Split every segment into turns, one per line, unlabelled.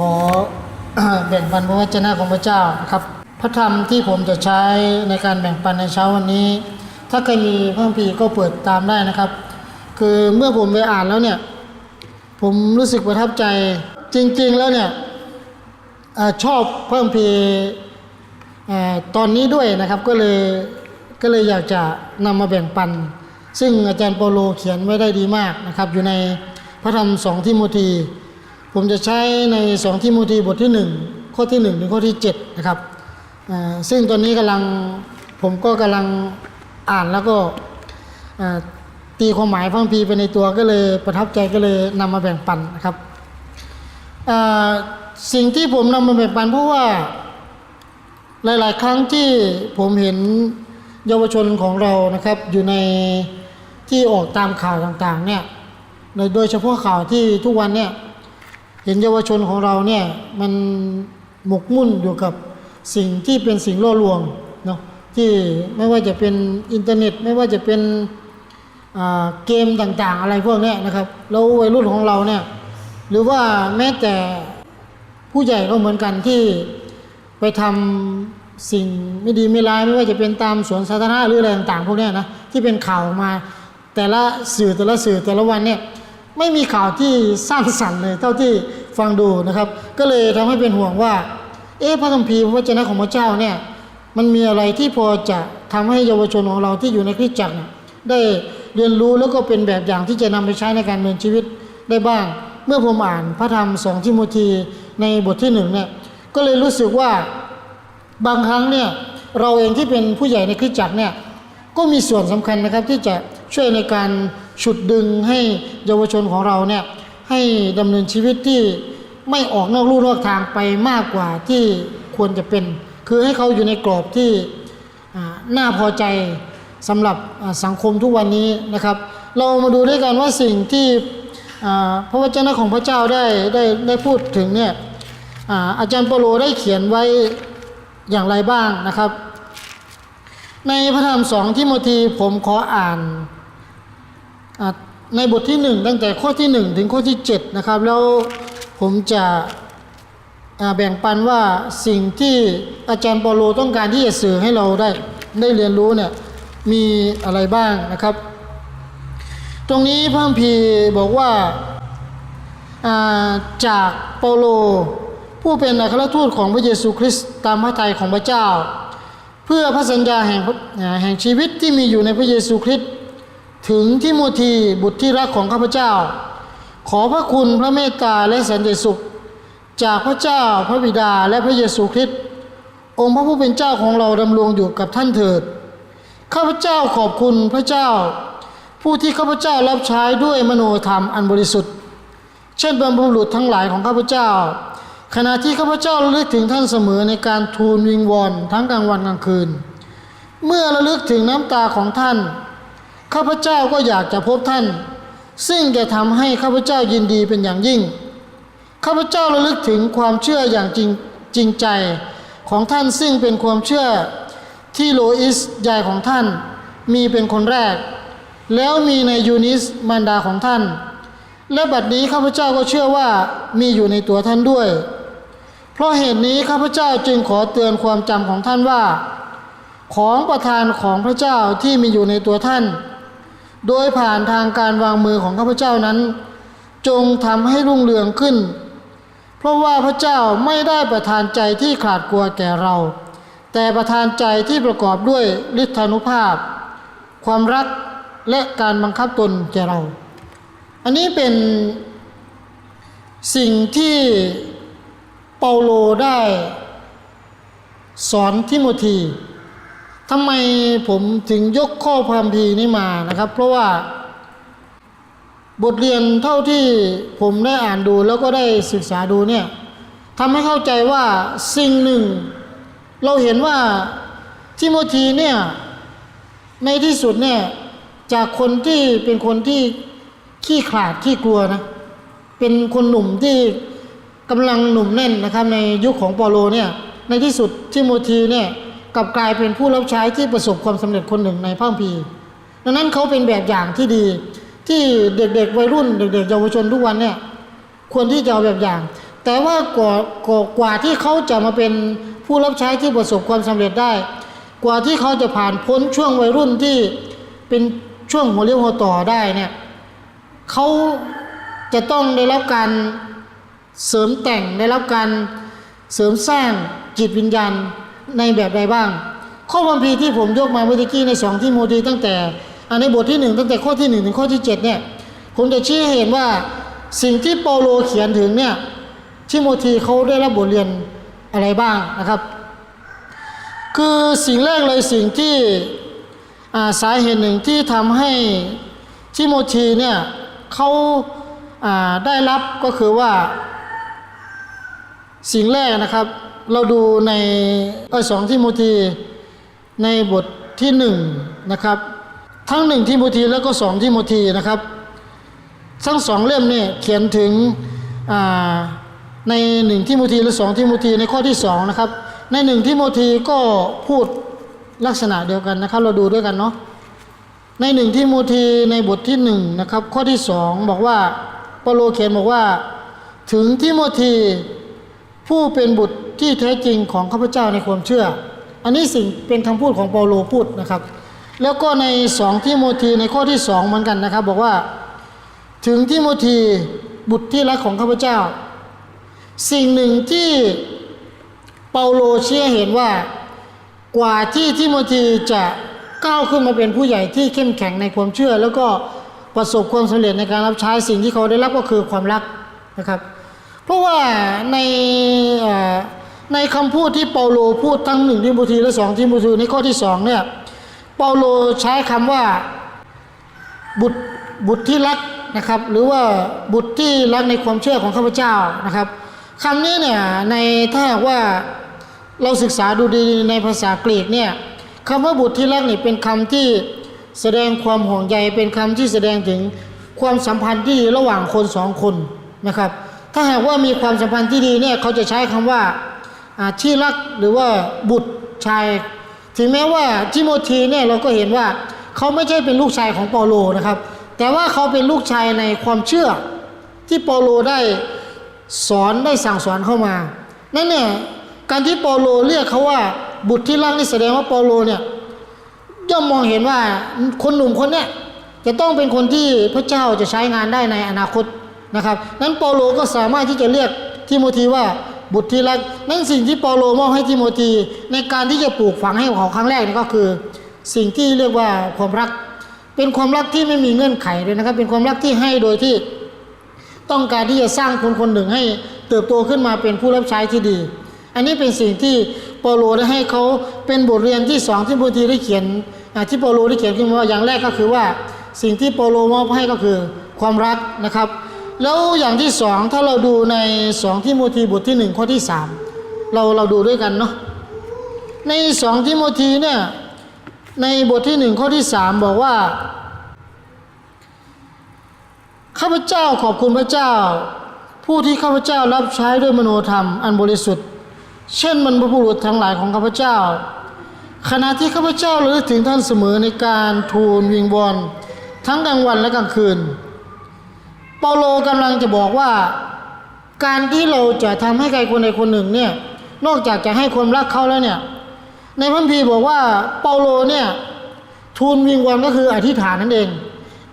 ขอแบ่งปันพระวจนะของพระเจ้าครับ พระธรรมที่ผมจะใช้ในการแบ่งปันในเช้าวันนี้ ถ้าใครมีพระคัมภีร์ก็เปิดตามได้นะครับ คือเมื่อผมไปอ่านแล้วเนี่ย ผมรู้สึกประทับใจจริง ๆแล้วเนี่ยอชอบพระคัมภีร์อ่ตอนนี้ด้วยนะครับก็เลยก็เลยอยากจะนำมาแบ่งปัน ซึ่งอาจารย์เปโลเขียนไว้ได้ดีมากนะครับ อยู่ในพระธรรมสองทิโมธี ผมจะใช้ในสองทิโมธีบทที่หนึ่งข้อที่หนึ่งถึงข้อที่เจ็ดนะครับซึ่งตอนนี้กำลังผมก็กำลังอ่านแล้วก็ตีความหมายพระคัมภีร์ไปในตัวก็เลยประทับใจก็เลยนำมาแบ่งปันนะครับสิ่งที่ผมนำมาแบ่งปันเพราะว่าหลาย ๆ ครั้งที่ผมเห็นเยาวชนของเรานะครับ อยู่ในที่ออกตามข่าวต่าง ๆ เนี่ยโดยเฉพาะข่าวที่ทุกวันเนี่ย เห็นเยาวชนของเราเนี่ยมันหมกมุ่นอยู่กับสิ่งที่เป็นสิ่งล่อลวงเนาะที่ไม่ว่าจะเป็นอินเทอร์เน็ต ไม่ว่าจะเป็นเกมต่างๆ อะไรพวกนี้นะครับแล้ววัยรุ่นของเราเนี่ยหรือว่าแม้แต่ผู้ใหญ่ก็เหมือนกันที่ไปทำสิ่งไม่ดีไม่ร้ายไม่ว่าจะเป็นตามสวนสาธารณะหรืออะไรต่างๆพวกนี้นะที่เป็นข่าวมาแต่ละสื่อแต่ละสื่อแต่ละวันเนี่ย ไม่มีข่าวที่สร้างสรรค์เลยเท่าที่ฟังดูนะครับ ก็เลยทำให้เป็นห่วงว่า เอ๊ะพระคัมภีร์พระวจนะของพระเจ้าเนี่ยมันมีอะไรที่พอจะทำให้เยาวชนของเราที่อยู่ในคริสตจักรเนี่ยได้เรียนรู้แล้วก็เป็นแบบอย่างที่จะนำไปใช้ในการดำเนินชีวิตได้บ้าง เมื่อผมอ่านพระธรรมสองทิโมธีในบทที่หนึ่งเนี่ยก็เลยรู้สึกว่าบางครั้งเนี่ยเราเองที่เป็นผู้ใหญ่ในคริสตจักรเนี่ยก็มีส่วนสำคัญนะครับที่จะช่วยในการ ฉุดดึงให้เยาวชนของเราเนี่ยให้ดำเนินชีวิตที่ไม่ออกนอกลู่นอกทางไปมากกว่าที่ควรจะเป็น คือให้เขาอยู่ในกรอบที่น่าพอใจสำหรับสังคมทุกวันนี้นะครับ เรามาดูด้วยกันว่าสิ่งที่พระวจนะของพระเจ้าได้ได้ได้พูดถึงเนี่ยอาจารย์เปโลได้เขียนไว้อย่างไรบ้างนะครับ ในพระธรรมสองทิโมธีผมขออ่าน ในบทที่หนึ่งตั้งแต่ข้อที่หนึ่งถึงข้อที่เจ็ดนะครับแล้วผมจะแบ่งปันว่าสิ่งที่อาจารย์ปาโลต้องการที่จะสื่อให้เราได้ได้เรียนรู้เนี่ยมีอะไรบ้างนะครับ ตรงนี้พระคัมภีบอกว่าาจากเปาโล ผู้เป็นอัครทูตของพระเยซูคริสต์ตามพระทัยของพระเจ้า เพื่อพระสัญญาแห่งพระแห่งชีวิตที่มีอยู่ในพระเยซูคริสต์ ถึงทิโมธีบุตรที่รักของข้าพเจ้า ขอพระคุณพระเมตตาและสันติสุข จากพระเจ้าพระบิดาและพระเยซูคริสต์องค์พระผู้เป็นเจ้าของเราดำรงอยู่กับท่านเถิด ข้าพเจ้าขอบคุณพระเจ้า ผู้ที่ข้าพเจ้ารับใช้ด้วยมโนธรรมอันบริสุทธิ์ เช่นบรรพบุรุษทั้งหลายของข้าพเจ้า ขณะที่ข้าพเจ้าระลึกถึงท่านเสมอในการทูลวิงวอนทั้งกลางวันกลางคืน เมื่อระลึกถึงน้ำตาของท่าน ข้าพเจ้าก็อยากจะพบท่าน ซึ่งจะทำให้ข้าพเจ้ายินดีเป็นอย่างยิ่ง ข้าพเจ้าระลึกถึงความเชื่ออย่างจริงจริงใจของท่านซึ่งเป็นความเชื่อที่โลอิสยายของท่าน มีเป็นคนแรก แล้วมีในยูนิสมารดาของท่าน และบัดนี้ข้าพเจ้าก็เชื่อว่ามีอยู่ในตัวท่านด้วย เพราะเหตุนี้ข้าพเจ้าจึงขอเตือนความจำของท่านว่า ของประทานของพระเจ้าที่มีอยู่ในตัวท่าน โดยผ่านทางการวางมือของข้าพเจ้านั้น จงทำให้รุ่งเรืองขึ้น เพราะว่าพระเจ้าไม่ได้ประทานใจที่ขาดกลัวแก่เรา แต่ประทานใจที่ประกอบด้วยฤทธานุภาพ ความรักและการบังคับตนแก่เรา อันนี้เป็นสิ่งที่เปาโลได้สอนทิโมธี ทำไมผมถึงยกข้อความพีนี้มานะครับ เพราะว่า บทเรียนเท่าที่ผมได้อ่านดูแล้วก็ได้ศึกษาดูเนี่ยทำให้เข้าใจว่าสิ่งหนึ่ง เราเห็นว่าทิโมธีเนี่ยในที่สุดเนี่ยจากคนที่เป็นคนที่ขี้ขลาดขี้กลัวนะเป็นคนหนุ่มที่กำลังหนุ่มแน่นนะครับในยุคของเปาโลเนี่ยในที่สุดทิโมธีเนี่ย กลับกลายเป็นผู้รับใช้ที่ประสบความสำเร็จคนหนึ่งในพระคัมภีร์ดังนั้นเขาเป็นแบบอย่างที่ดี ที่เด็กๆวัยรุ่น เด็กๆเยาวชนทุกวันเนี่ยควรที่จะเอาแบบอย่าง แต่ว่ากว่ากว่าที่เขาจะมาเป็นผู้รับใช้ที่ประสบความสำเร็จได้ กว่าที่เขาจะผ่านพ้นช่วงวัยรุ่นที่เป็นช่วงหัวเรียวหัวต่อได้เนี่ยเขาจะต้องได้รับการเสริมแต่งได้รับการเสริมสร้างจิตวิญญาณ ในแบบใดบ้าง ข้อความพีที่ผมยกมาเมื่อกี้ในสองที่โมดีตั้งแต่ในบทที่หนึ่งตั้งแต่ข้อที่หนึ่งถึงข้อที่เจ็ดเนี่ยผมจะชี้ให้เห็นว่าสิ่งที่เปาโลเขียนถึงเนี่ยทิโมธีเขาได้รับบทเรียนอะไรบ้างนะครับ คือสิ่งแรกเลยสิ่งที่าสาเหตุหนึ่งที่ทำให้ทิโมธีเนี่ยเขาาได้รับก็คือว่าสิ่งแรกนะครับ เราดูในเออสองทิโมธีในบทที่หนึ่งนะครับ ทั้งหนึ่งทิโมธีแล้วก็สองทิโมธีนะครับ ทั้งสองเล่มเนี่ยเขียนถึงในหนึ่งทิโมธีและสองทิโมธีในข้อที่สองนะครับ ในหนึ่งทิโมธีก็พูดลักษณะเดียวกันนะครับ เราดูด้วยกันเนาะในหนึ่งทิโมธีในบทที่หนึ่งนะครับข้อที่สองบอกว่าเปโลเขียนบอกว่า ถึงทิโมธีผู้เป็นบุตร ที่แท้จริงของข้าพเจ้าในความเชื่อ อันนี้สิ่งเป็นคำพูดของเปาโลพูดนะครับ แล้วก็ในสองทิโมธีในข้อที่สองเหมือนกันนะครับ บอกว่าถึงทิโมธีบุตรที่รักของข้าพเจ้า สิ่งหนึ่งที่เปาโลเชื่อเห็นว่ากว่าที่ทิโมธีจะก้าวขึ้นมาเป็นผู้ใหญ่ที่เข้มแข็งในความเชื่อ แล้วก็ประสบความสำเร็จในการรับใช้สิ่งที่เขาได้รับก็คือความรักนะครับ เพราะว่าใน ในคำพูดที่เปาโลพูดทั้งหนึ่งทิโมธีและสองทิโมธีในข้อที่สองเนี่ยเปาโลใช้คำว่าบุตรบุตรที่รักนะครับ หรือว่าบุตรที่รักในความเชื่อของข้าพเจ้านะครับคำนี้เนี่ยในถ้าว่าเราศึกษาดูดีในภาษากรีกเนี่ยคำว่าบุตรที่รักนี่เป็นคำที่แสดงความห่วงใยเป็นคำที่แสดงถึงความสัมพันธ์ที่ดีระหว่างคนสองคนนะครับ ถ้าหากว่ามีความสัมพันธ์ที่ดีเนี่ยเขาจะใช้คำว่าอ่า ที่รักหรือว่าบุตรชาย ถึงแม้ว่าทิโมธีเนี่ยเราก็เห็นว่าเขาไม่ใช่เป็นลูกชายของเปาโลนะครับ แต่ว่าเขาเป็นลูกชายในความเชื่อที่เปาโลได้สอนได้สั่งสอนเข้ามา นั่นเนี่ยการที่เปาโลเรียกเขาว่าบุตรที่รักนี่แสดงว่าเปาโลเนี่ยย่อมมองเห็นว่าคนหนุ่มคนเนี้ยจะต้องเป็นคนที่พระเจ้าจะใช้งานได้ในอนาคตนะครับ นั้นเปาโลก็สามารถที่จะเรียกทิโมธีว่า บุตรที่รักนั่นสิ่งที่เปาโลมอบให้ทิโมธีในการที่จะปลูกฝังให้เขาครั้งแรกนี่ก็คือ สิ่งที่เรียกว่าความรัก เป็นความรักที่ไม่มีเงื่อนไขเลยนะครับ เป็นความรักที่ให้โดยที่ต้องการที่จะสร้างคนคนหนึ่งให้เติบโตขึ้นมาเป็นผู้รับใช้ที่ดี อันนี้เป็นสิ่งที่เปาโลได้ให้เขาเป็นบทเรียนที่สองที่โบทีได้เขียนที่เปาโลได้เขียนขึ้นมาว่าอย่างแรกก็คือว่าสิ่งที่เปาโลมอบให้ก็คือความรักนะครับ แล้วอย่างที่สองถ้าเราดูในสองที่โมธีบทที่หนึ่งข้อที่สามเราเราดูด้วยกันเนาะในสองที่โมธีเนี่ยในบทที่หนึ่งข้อที่สามบอกว่า ข้าพเจ้าขอบคุณพระเจ้า ผู้ที่ข้าพเจ้ารับใช้ด้วยมโนธรรมอันบริสุทธิ์ เช่นบรรพบุรุษทั้งหลายของข้าพเจ้า ขณะที่ข้าพเจ้าระลึกถึงท่านเสมอในการทูลวิงวอนทั้งกลางวันและกลางคืน เปาโลกำลังจะบอกว่า การที่เราจะทำให้ใครคนใดคนหนึ่งเนี่ยนอกจากจะให้ความรักเขาแล้วเนี่ย ในพระคัมภีร์บอกว่าเปาโลเนี่ยทูลวิงวอนก็คืออธิษฐานนั่นเอง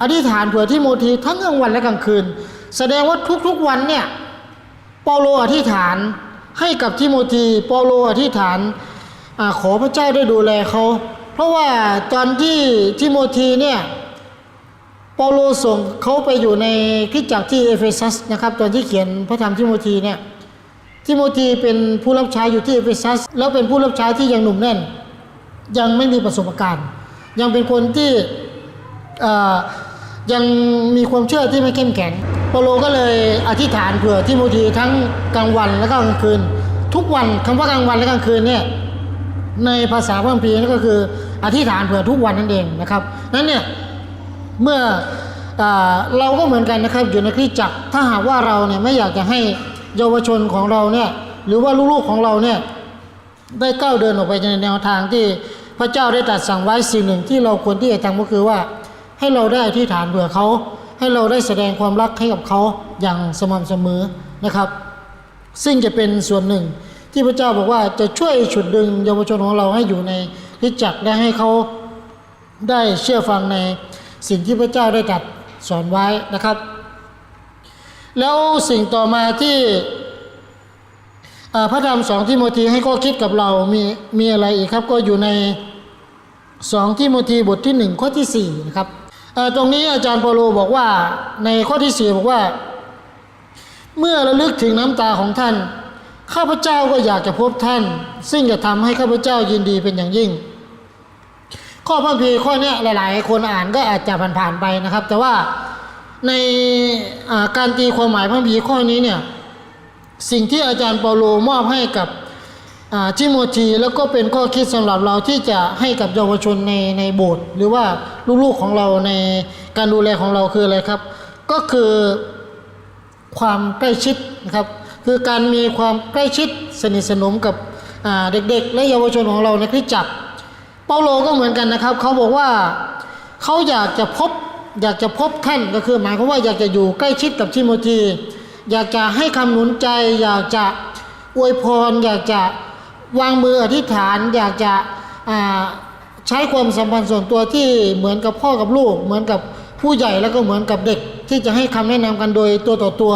อธิษฐานเผื่อที่โมทีทั้งกลางวันและกลางคืน แสดงว่าทุกๆวันเนี่ยเปาโลอธิษฐานให้กับทิโมธีเปาโลอธิษฐานอขอพระเจ้าได้ดูแลเขา เพราะว่าตอนที่ทิโมธีเนี่ย เปาโลส่งเขาไปอยู่ในคริสตจักรที่เอเฟซัสนะครับตอนที่เขียนพระธรรมทิโมธีเนี่ยทิโมธีเป็นผู้รับใช้อยู่ที่เอเฟซัสแล้วเป็นผู้รับใช้ที่ยังหนุ่มแน่น ยังไม่มีประสบการณ์ ยังเป็นคนที่ยังมีความเชื่อที่ไม่เข้มแข็งเปาโลก็เลยอธิษฐานเผื่อทิโมธีทั้งกลางวันและก็กลางคืน ทุกวันคำว่ากลางวันและกลางคืนเนี่ยในภาษาพระคัมภีร์นั่นก็คืออธิษฐานเผื่อทุกวันนั่นเองนะครับนั้นเนี่ย เมื่ออเราก็เหมือนกันนะครับอยู่ในคริสจักรถ้าหากว่าเราเนี่ยไม่อยากจะให้เยาวชนของเราเนี่ยหรือว่าลูกๆของเราเนี่ยได้ก้าวเดินออกไปในแนวทางที่พระเจ้าได้ตรัสสั่งไว้สิ่งหนึ่งที่เราควรที่จะทำก็คือว่า ให้เราได้อธิษฐานเผื่อเขา ให้เราได้แสดงความรักให้กับเขาอย่างสม่ำเสมอนะครับ ซึ่งจะเป็นส่วนหนึ่งที่พระเจ้าบอกว่าจะช่วยฉุดดึงเยาวชนของเราให้อยู่ในคริสจักรและให้เขาได้เชื่อฟังใน สิ่งที่พระเจ้าได้ตรัดสอนไว้นะครับ แล้วสิ่งต่อมาที่พระธรรมสองทิโมธีให้ข้อคิดกับเรามีมีอะไรอีกครับ ก็อยู่ในสองทิโมธีบทที่หนึ่งข้อที่สี่นะครับตรงนี้อาจารย์เปโลบอกว่าในข้อที่สี่บอกว่า เมื่อระลึกถึงน้ำตาของท่าน ข้าพเจ้าก็อยากจะพบท่าน ซึ่งจะทำให้ข้าพเจ้ายินดีเป็นอย่างยิ่ง ข้อพระคัมภีข้อเนี้ยหลาย ๆ คนอ่านก็อาจจะผ่านๆไปนะครับ แต่ว่าในาการตีความหมายพระคัมภีข้อนี้เนี่ยสิ่งที่อาจารย์เปาโลมอบให้กับอ่าทิโมธีแล้วก็เป็นข้อคิดสำหรับเราที่จะให้กับเยาวชนในในโบสถ์หรือว่าลูกๆของเราในการดูแลของเราคืออะไรครับ ก็คือความใกล้ชิดนะครับคือการมีความใกล้ชิดสนิทสนมกับเด็กๆ และเยาวชนของเราในคริสตจักร เปาโลก็เหมือนกันนะครับ เขาบอกว่าเขาอยากจะพบอยากจะพบท่านก็คือหมายความว่าอยากจะอยู่ใกล้ชิดกับทิโมธีอยากจะให้คำหนุนใจ อยากจะอวยพร อยากจะวางมืออธิษฐาน อยากจะใช้ความสัมพันธ์ส่วนตัวที่เหมือนกับพ่อกับลูก เหมือนกับผู้ใหญ่แล้วก็เหมือนกับเด็ก ที่จะให้คำแนะนำกันโดยตัวต่อตัว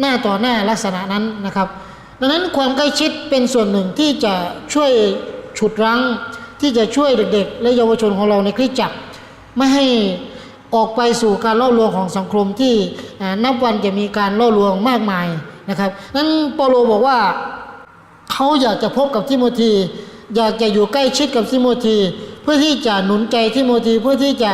หน้าต่อหน้าลักษณะนั้นนะครับ ดังนั้นความใกล้ชิดเป็นส่วนหนึ่งที่จะช่วยฉุดรั้ง ที่จะช่วยเด็กๆ และเยาวชนของเราในคริสตจักรไม่ให้ออกไปสู่การล่อลวงของสังคมที่นับวันจะมีการล่อลวงมากมายนะครับนั้นเปาโลบอกว่าเขาอยากจะพบกับทิโมธี อยากจะอยู่ใกล้ชิดกับทิโมธี เพื่อที่จะหนุนใจทิโมธี เพื่อที่จะ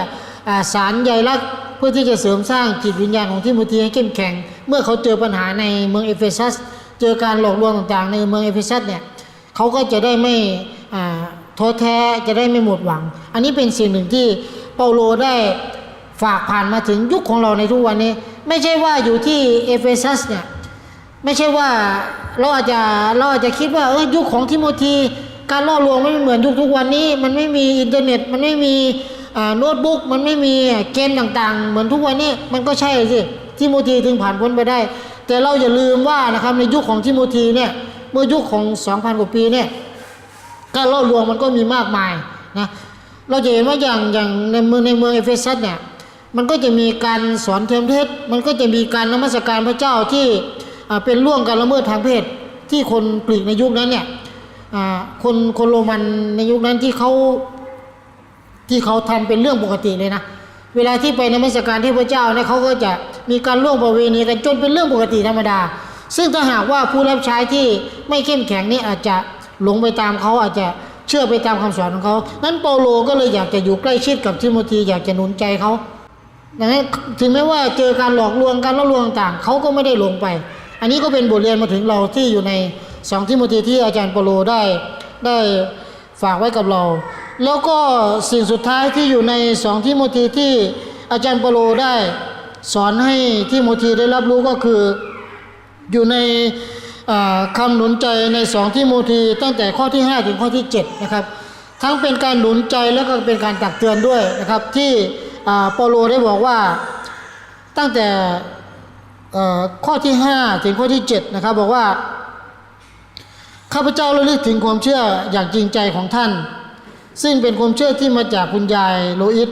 สารใยรักเพื่อที่จะเสริมสร้างจิตวิญญาณของทิโมธีให้เข้มแข็ง เมื่อเขาเจอปัญหาในเมืองเอเฟซัส เจอการหลอกลวงต่างๆ ในเมืองเอเฟซัสเนี่ยเขาก็จะได้ไม่ ท้อแท้จะได้ไม่หมดหวัง อันนี้เป็นสิ่งหนึ่งที่เปาโลได้ฝากผ่านมาถึงยุคของเราในทุกวันนี้ ไม่ใช่ว่าอยู่ที่เอเฟซัสเนี่ยไม่ใช่ว่าเราอาจจะเราอาจจะคิดว่าเออยุคของทิโมธีการล่อลวงไม่เหมือนยุคทุกวันนี้ มันไม่มีอินเทอร์เน็ต มันไม่มีโน้ตบุ๊กมันไม่มีเกมต่างๆ เหมือนทุกวันนี้มันก็ใช่สิทิโมธีถึงผ่านพ้นไปได้ แต่เราอย่าลืมว่านะครับในยุคของทิโมธีเนี่ยเมื่อยุคของ 2,000 กว่าปีเนี่ย การล่อลวงมันก็มีมากมายนะเราจะเห็นว่าอย่างอย่างในเมืองในเมืองเอเฟซัสเนี่ยมันก็จะมีการสอนเทมเทศมันก็จะมีการนมัสการพระเจ้าที่เป็นล่วงการละเมิดทางเพศที่คนกรีกในยุคนั้นเนี่ยคนคนโรมันในยุคนั้นที่เขาที่เขาทำเป็นเรื่องปกติเลยนะเวลาที่ไปนมัสการที่พระเจ้าเนี่ยเขาก็จะมีการล่วงประเวณีกันจนเป็นเรื่องปกติธรรมดา ซึ่งถ้าหากว่าผู้รับใช้ที่ไม่เข้มแข็งนี่อาจจะ หลงไปตามเขาอาจจะเชื่อไปตามคำสอนของเขานั้นเปาโลก็เลยอยากจะอยู่ใกล้ชิดกับทิโมธีอยากจะหนุนใจเขาดังนั้นถึงแม้ว่าเจอการหลอกลวงการล่อลวงต่างเขาก็ไม่ได้หลงไป อันนี้ก็เป็นบทเรียนมาถึงเราที่อยู่ในสองทิโมธีที่อาจารย์เปาโลได้ได้ฝากไว้กับเรา แล้วก็สิ่งสุดท้ายที่อยู่ในสองทิโมธีที่อาจารย์เปาโลได้สอนให้ทิโมธีได้รับรู้ก็คืออยู่ใน คำหนุนใจในสองทิโมธีตั้งแต่ข้อที่ 5 ถึงข้อที่7นะครับทั้งเป็นการหนุนใจแล้วก็เป็นการตักเตือนด้วยนะครับ ที่เปโลได้บอกว่าตั้งแต่ข้อที่ 5 ถึงข้อที่7นะครับบอกว่าข้าพเจ้าระลึกถึงความเชื่ออย่างจริงใจของท่าน ซึ่งเป็นความเชื่อที่มาจากคุณยายโลอิส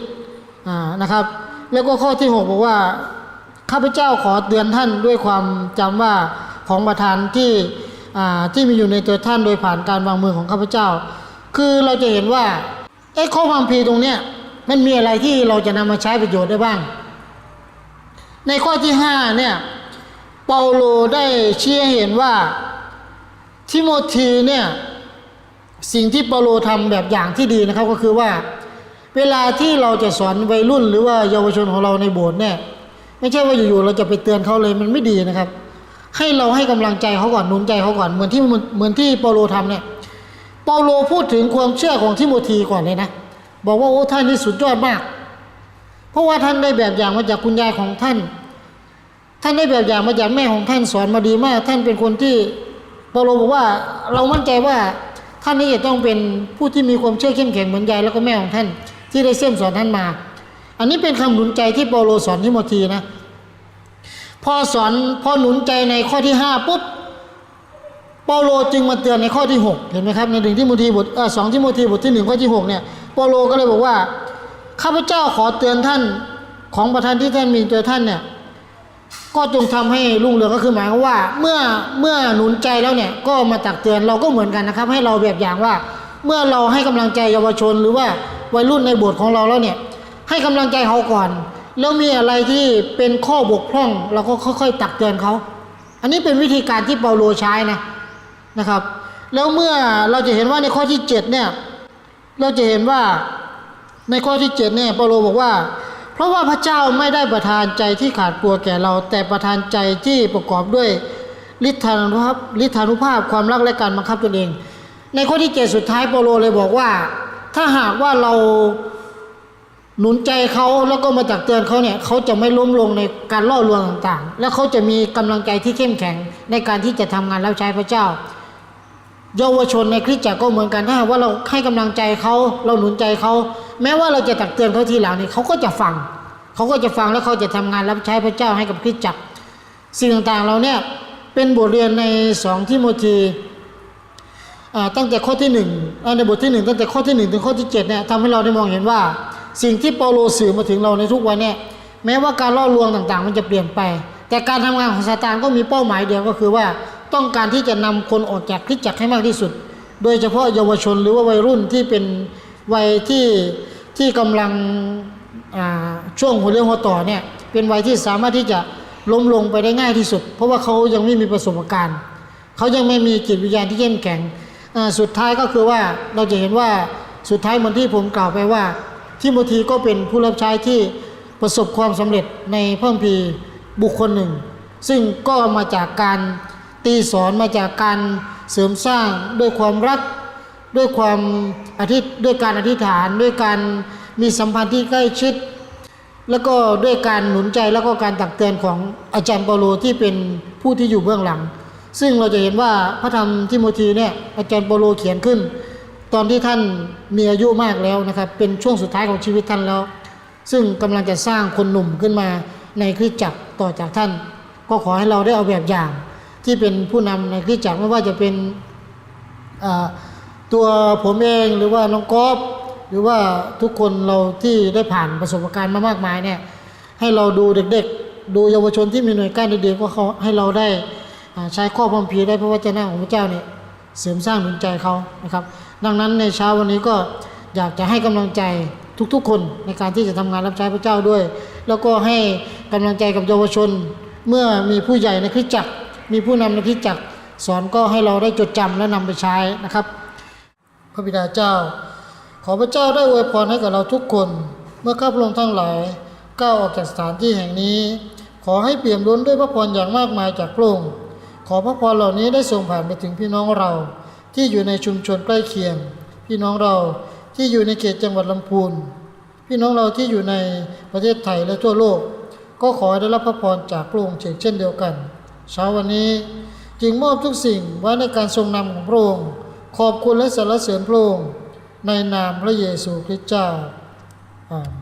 นะครับ แล้วก็ข้อที่ 6 บอกว่าข้าพเจ้าขอเตือนท่านด้วยความจำว่า ของประธานที่ที่มีอยู่ในตัวท่านโดยผ่านการวางมือของข้าพเจ้า คือเราจะเห็นว่าไอ้ข้อความพีตรงเนี้ยมันมีอะไรที่เราจะนำมาใช้ประโยชน์ได้บ้าง ในข้อที่ห้าเนี่ยเปาโลได้เชี้ให้เห็นว่าทิโมธีเนี่ยสิ่งที่เปาโลทำแบบอย่างที่ดีนะครับก็คือว่า เวลาที่เราจะสอนวัยรุ่น หรือว่าเยาวชนของเราในโบสถ์เนี่ยไม่ใช่ว่าอยู่ๆเราจะไปเตือนเขาเลยมันไม่ดีนะครับ ให้เราให้กำลังใจเขาก่อนหนุนใจเขาก่อนเหมือนที่เหมือนที่เปาโลทำเนี่ยเปาโลพูดถึงความเชื่อของทิโมธีก่อนเลยนะบอกว่าโอ้ท่านนี่สุดยอดมาก เพราะว่าท่านได้แบบอย่างมาจากคุณยายของท่าน ท่านได้แบบอย่างมาจากแม่ของท่านสอนมาดีมาก ท่านเป็นคนที่เปาโลบอกว่าเรามั่นใจว่าท่านนี้จะต้องเป็นผู้ที่มีความเชื่อเข้มแข็งเหมือนยายแล้วก็แม่ของท่าน ที่ได้เสี่ยมสอนท่านมา อันนี้เป็นคำหนุนใจที่เปาโลสอนทิโมธีนะ พอสอนพอหนุนใจในข้อที่ห้าปุ๊บเปาโลจึงมาเตือนในข้อที่ 6 เห็นไหมครับ ในหนึ่งที่โมธีบทเออสองที่โมธีบทที่หนึ่งข้อที่ 6 เนี่ยเปาโลก็เลยบอกว่า ข้าพเจ้าขอเตือนท่านของประธานที่ท่านมีตัวท่านเนี่ยก็จงทำให้รุ่งเรืองก็คือหมายความว่า เมื่อเมื่อหนุนใจแล้วเนี่ยก็มาตักเตือนเราก็เหมือนกันนะครับ ให้เราแบบอย่างว่า เมื่อเราให้กำลังใจเยาวชนหรือว่าวัยรุ่นในบสถ์ของเราแล้วเนี่ยให้กำลังใจเขาก่อน แล้วมีอะไรที่เป็นข้อบกพร่อง เราก็ค่อยๆ ตักเตือนเขา อันนี้เป็นวิธีการที่เปาโลใช้นะนะครับ แล้วเมื่อเราจะเห็นว่าในข้อที่เจ็ดเนี่ยเราจะเห็นว่าในข้อที่เจ็ดเนี่ยเปาโลบอกว่า เพราะว่าพระเจ้าไม่ได้ประทานใจที่ขาดกลัวแก่เรา แต่ประทานใจที่ประกอบด้วยฤทธานุภาพฤทธานุภาพความรักและการบังคับตนเอง ในข้อที่เจ็ดสุดท้ายเปาโลเลยบอกว่า ถ้าหากว่าเรา หนุนใจเขาแล้วก็มาตักเตือนเขาเนี่ยเขาจะไม่ล้มลงในการล่อลวงต่างๆ และเขาจะมีกำลังใจที่เข้มแข็งในการที่จะทำงานรับใช้พระเจ้า เยาวชนในคริสตจักรก็เหมือนกันถ้าว่าเราให้กำลังใจเขาเราหนุนใจเขาแม้ว่าเราจะตักเตือนเขาทีหลังนี่เขาก็จะฟังเขาก็จะฟังแล้วเขาจะทำงานรับใช้พระเจ้าให้กับคริสตจักรสิ่งต่างๆเราเนี่ยเป็นบทเรียนในสองทิโมธีตั้งแต่ข้อที่หนึ่งในบทที่หนึ่งตั้งแต่ข้อที่หนึ่งถึงข้อที่เจ็ดเนี่ยทำให้เราได้มองเห็นว่า สิ่งที่เปาโลสื่อมาถึงเราในทุกวันเนี่ยแม้ว่าการล่อลวงต่างๆ มันจะเปลี่ยนไป แต่การทำงานของซาตานก็มีเป้าหมายเดียวก็คือว่าต้องการที่จะนำคนออกจากคริสตจักรให้มากที่สุด โดยเฉพาะเยาวชนหรือว่าวัยรุ่นที่เป็นวัยที่ที่กำลังช่วงหัวเรี่ยวหัวต่อเนี่ยเป็นวัยที่สามารถที่จะล้มลงไปได้ง่ายที่สุด เพราะว่าเขายังไม่มีประสบการณ์เขายังไม่มีจิตวิญญาณที่เข้มแข็งสุดท้ายก็คือว่าเราจะเห็นว่าสุดท้ายเหมือนที่ผมกล่าวไปว่า ทิโมธีก็เป็นผู้รับใช้ที่ประสบความสำเร็จในพระคัมภีร์บุคคลหนึ่ง ซึ่งก็มาจากการตีสอนมาจากการเสริมสร้างด้วยความรักด้วยความอธิด้วยการอธิษฐานด้วยการมีสัมพันธ์ที่ใกล้ชิด แล้วก็ด้วยการหนุนใจแล้วก็การตักเตือนของอาจารย์เปาโลที่เป็นผู้ที่อยู่เบื้องหลัง ซึ่งเราจะเห็นว่าพระธรรมทิโมธีเนี่ยอาจารย์เปาโลเขียนขึ้น ตอนที่ท่านมีอายุมากแล้วนะครับ เป็นช่วงสุดท้ายของชีวิตท่านแล้ว ซึ่งกำลังจะสร้างคนหนุ่มขึ้นมาในคริสตจักรต่อจากท่าน ก็ขอให้เราได้เอาแบบอย่าง ที่เป็นผู้นำในคริสตจักรไม่ว่าจะเป็นตัวผมเองหรือว่าน้องกอฟหรือว่าทุกคนเราที่ได้ผ่านประสบการณ์มามากมายเนี่ยให้เราดูเด็กๆ ดูเยาวชนที่มีหน่วยก้านเด็กๆว่าเขาให้เราได้ใช้ข้อพระคัมภีได้พระวจนะของพระเจ้าเนี่ยเสริมสร้างหนุนใจเขานะครับ ดังนั้นในเช้าวันนี้ก็อยากจะให้กำลังใจทุกๆ คนในการที่จะทำงานรับใช้พระเจ้าด้วย แล้วก็ให้กำลังใจกับเยาวชน เมื่อมีผู้ใหญ่ในคริสตจักร มีผู้นำในคริสตจักร สอนก็ให้เราได้จดจำและนำไปใช้นะครับ พระบิดาเจ้า ขอพระเจ้าได้อวยพรให้กับเราทุกคน เมื่อข้าพระองค์ทั้งหลายก้าวออกจากสถานที่แห่งนี้ ขอให้เปี่ยมล้นด้วยพระพรอย่างมากมายจากพระองค์ขอพระพรเหล่านี้ได้ส่งผ่านไปถึงพี่น้องเรา ที่อยู่ในชุมชนใกล้เคียง พี่น้องเราที่อยู่ในเขตจังหวัดลำพูน พี่น้องเราที่อยู่ในประเทศไทยและทั่วโลก ก็ขอได้รับพระพรจากพระองค์เช่นเดียวกันเช้าวันนี้จึงมอบทุกสิ่งไว้ในการทรงนำของพระองค์ขอบคุณและสรรเสริญพระองค์ในนามพระเยซูคริสต์เจ้าอา